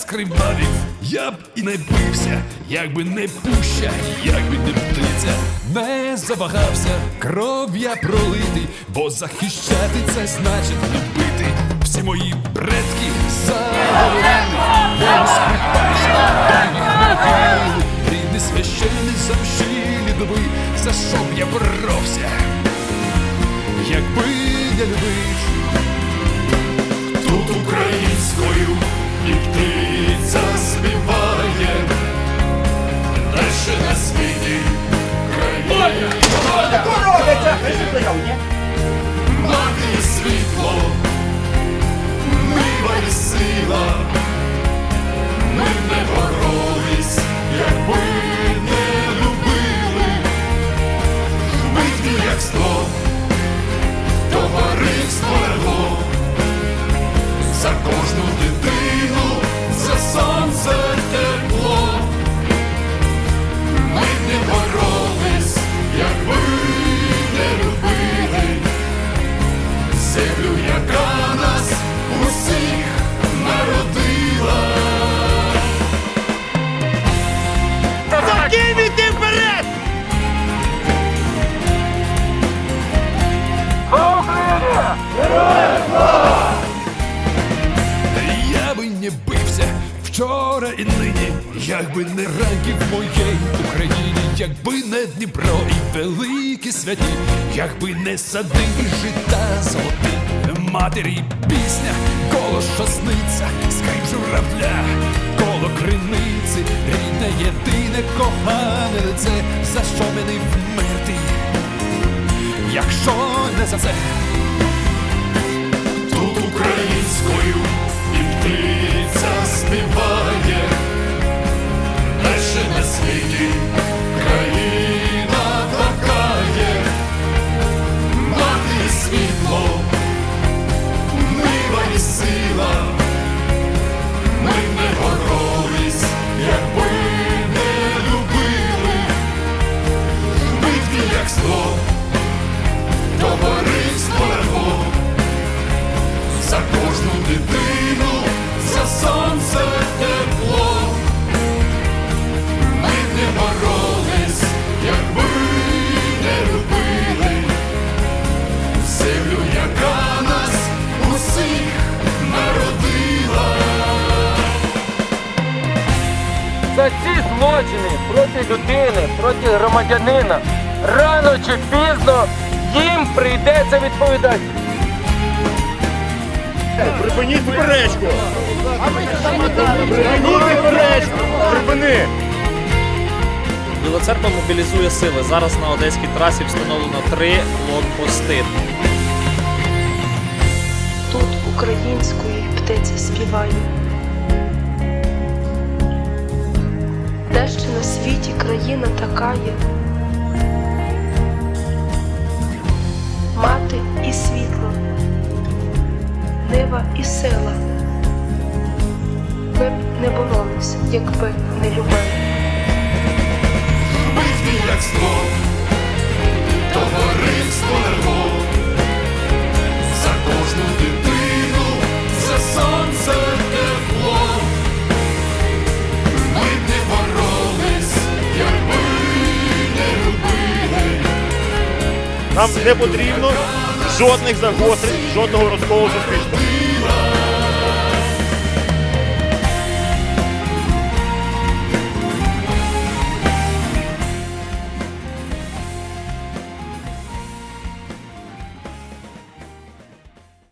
кривавів, я б і не бився, якби не пуща, якби не птиця, не завагався, кров я пролитий, бо захищати це значить любити. Всі мої предки заговорили, бо скрипач, дай рідний священний замшилі доби, за що б я боровся, якби я любив. Тут українською і птиця співає, дальше на світі країна. Мати світло, Я би не бився вчора і нині, якби не ранки в моїй Україні, якби не Дніпро і великі святі, якби не сади і жита золоті, матері пісня, коло що сниться, скрип журавля, коло криниці, рідне, єдине кохане лице, за що мені вмерти, якщо не за це. Тут українською злочини проти людини, проти громадянина рано чи пізно їм прийдеться відповідати. Припиніть суперечку! Припиніть суперечку! Припини! Біла церква мобілізує сили. Зараз на одеській трасі встановлено три блокпости. Тут української птиця співає. Світі країна така є. Мати і світло, нива і сила. Ми б не боролись, якби не любили. Як зло, товариство Нам не потрібно жодних загострень, жодного розколу суспільства.